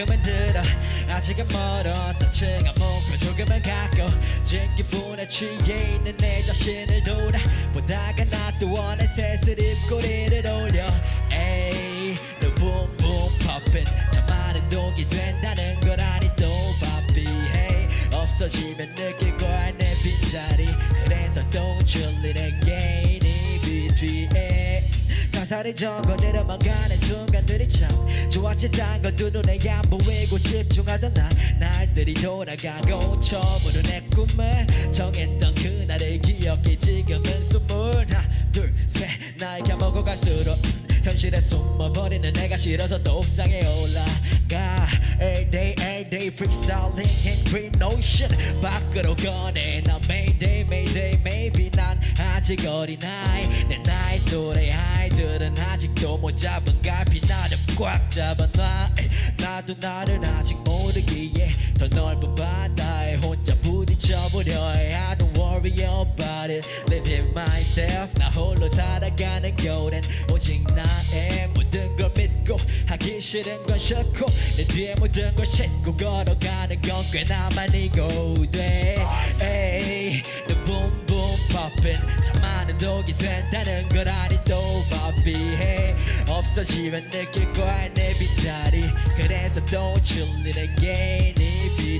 지금은 들어. 아직은 멀었다 층한 목표 조금은 가까워진 기분에 취해 있는 내 자신을 돌아보다가 나또 원해 새슬 입꼬리를 올려. 에이 너 붐붐 poppin 참 많은 독이 된다는 걸 아니 또 바삐. hey 없어지면 느낄 거야 내 빈자리. 그래서 또 줄리는 게이니 뒤에 가사를 적어 내려만 가는 순간들이 참 좋았지 두 눈에 안 보이고 집중하던 나 날들이 돌아가고 처음으로 내 꿈을 정했던 그날을 기억해 지금은 스물 하나 둘셋. 나이 까먹어 갈수록 현실에 숨어버리는 내가 싫어서 또 옥상에 올라가. Everyday everyday freestyling in green ocean 밖으로 꺼내 나난 아직 어린아이. 내 나이 또래 아이들은 아직도 못 잡은 갈피. 나를 꽉 잡아놔. 나도 나를 아직 모르기에 더 넓은 바다에 혼자 부딪혀보려. 해 I don't worry about it. Living myself. 나 홀로 살아가는 겨울엔 오직 나의 모든 걸 믿고 하기 싫은 건 싫고 내 뒤에 모든 걸 싣고 걸어가는 건 꽤나 많이 고돼. 에이 너 boom boom poppin 참 많은 독이 된다는 걸 아니 또 바비해 없어지면 느낄 거야 내 빈자리 그래서 또 줄리는 게네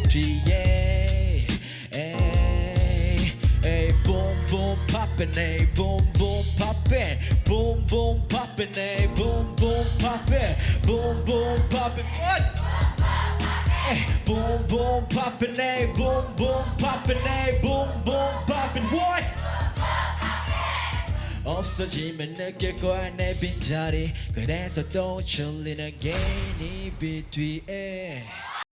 뒤에 에이 에이 boom boom poppin 에이 boom boom poppin boom boom poppin 에이 boom boom poppin boom boom poppin what boom boom poppin' ay, boom boom poppin' ay, boom boom poppin' what? 없어지면 느낄 거야 내 빈자리. 그래서 또 졸리는 게네 빛 뒤에